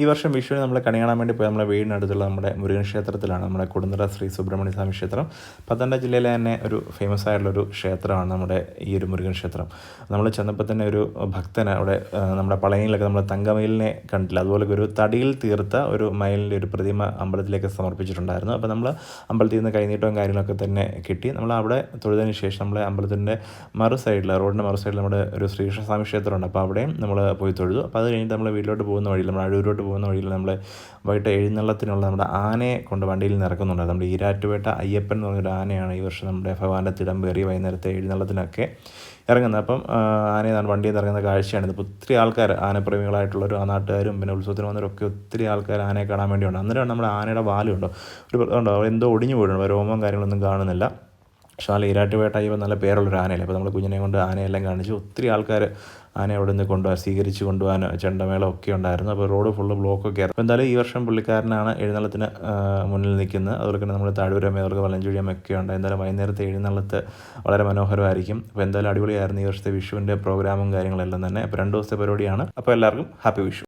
ഈ വർഷം വിഷുവിന് നമ്മൾ കണി കാണാൻ വേണ്ടി പോയി. നമ്മുടെ വീടിനടുത്തുള്ള നമ്മുടെ മുരുകൻ ക്ഷേത്രത്തിലാണ് നമ്മുടെ കൊടുന്തറ ശ്രീ സുബ്രഹ്മണ്യ സ്വാമി ക്ഷേത്രം. പത്തനംതിട്ട ജില്ലയിലെ തന്നെ ഒരു ഫേമസ് ആയിട്ടുള്ളൊരു ക്ഷേത്രമാണ് നമ്മുടെ ഈ ഒരു മുരുകൻ ക്ഷേത്രം നമ്മൾ ചെന്നപ്പോൾ തന്നെ ഒരു ഭക്തൻ അവിടെ നമ്മുടെ പളനിയിലൊക്കെ നമ്മൾ തങ്കമയിലിനെ കണ്ടില്ല അതുപോലെ ഒരു തടിയിൽ തീർത്ത ഒരു മയിലിന്റെ ഒരു പ്രതിമ അമ്പലത്തിലേക്ക് സമർപ്പിച്ചിട്ടുണ്ടായിരുന്നു. അപ്പോൾ നമ്മൾ അമ്പലത്തിൽ നിന്ന് കൈനീട്ടവും കാര്യങ്ങളൊക്കെ തന്നെ കിട്ടി. നമ്മൾ അവിടെ തൊഴുതിന് ശേഷം നമ്മളെ അമ്പലത്തിന്റെ മറു സൈഡിൽ റോഡിന്റെ മറു സൈഡിൽ നമ്മുടെ ഒരു ശ്രീകൃഷ്ണസ്വാമി ക്ഷേത്രമുണ്ട്. അപ്പോൾ അവിടെയും നമ്മൾ പോയി തൊഴുതു. അപ്പോൾ അത് കഴിഞ്ഞിട്ട് നമ്മൾ വീട്ടിലോട്ട് പോകുന്ന വഴിയിൽ നമ്മൾ അഴൂരോട്ട് പോകുന്ന വഴിയിൽ നമ്മൾ വൈകിട്ട് എഴുന്നള്ളത്തിനുള്ള നമ്മുടെ ആനയെ കൊണ്ട് വണ്ടിയിൽ നിന്ന് ഇറക്കുന്നുണ്ട്. നമ്മുടെ ഈരാറ്റുപേട്ട അയ്യപ്പൻ എന്ന് പറഞ്ഞൊരു ആനയാണ് ഈ വർഷം നമ്മുടെ ഭഗവാന്റെ തിടം കയറി വൈകുന്നേരത്തെ എഴുന്നള്ളത്തിനൊക്കെ ഇറങ്ങുന്നത്. അപ്പം ആനയെ വണ്ടിയിൽ നിന്ന് ഇറങ്ങുന്ന കാഴ്ചയാണ്. ഇപ്പോൾ ഒത്തിരി ആൾക്കാർ ആനപ്രേമികളായിട്ടുള്ളവരും ആ നാട്ടുകാരും പിന്നെ ഉത്സവത്തിന് വന്നവരൊക്കെ ഒത്തിരി ആൾക്കാർ ആനയെ കാണാൻ വേണ്ടിയുണ്ട്. അന്നേരമാണ് നമ്മുടെ ആനയുടെ വാലുണ്ടോ? ഒരു ഉണ്ടോ എന്തോ ഒടിഞ്ഞു പോയിട്ടുണ്ട്. രോമം കാര്യങ്ങളൊന്നും കാണുന്നില്ല. പക്ഷേ നല്ല ഈരാട്ടുപേട്ട അയ്യപ്പൻ നല്ല പേരുള്ളൊരു ആനയല്ലേ? അപ്പോൾ നമ്മൾ കുഞ്ഞിനെ കൊണ്ട് ആനയെല്ലാം കാണിച്ചു ഒത്തിരി ആൾക്കാർ ആന അവിടെ നിന്ന് കൊണ്ടുപോകാൻ സ്വീകരിച്ച് കൊണ്ടുപോകാൻ ചെണ്ടമേളം ഒക്കെ ഉണ്ടായിരുന്നു. അപ്പോൾ റോഡ് ഫുള്ള് ബ്ലോക്കൊക്കെ ആയിരുന്നു. അപ്പോൾ എന്തായാലും ഈ വർഷം പുള്ളിക്കാരനാണ് എഴുന്നള്ളത്തിന് മുന്നിൽ നിൽക്കുന്നത്. അതുപോലെ തന്നെ നമ്മൾ താഴൂരമ്മ അവർക്ക് വലഞ്ചുഴിയമ്മ ഒക്കെ ഉണ്ട്. എന്തായാലും വൈകുന്നേരത്തെ എഴുന്നള്ളത്ത് വളരെ മനോഹരമായിരിക്കും. അപ്പോൾ എന്തായാലും അടിപൊളിയായിരുന്നു ഈ വർഷത്തെ വിഷുവിന്റെ പ്രോഗ്രാമും കാര്യങ്ങളെല്ലാം തന്നെ. അപ്പോൾ രണ്ട് ദിവസത്തെ പരിപാടിയാണ്. അപ്പോൾ എല്ലാവർക്കും ഹാപ്പി വിഷു.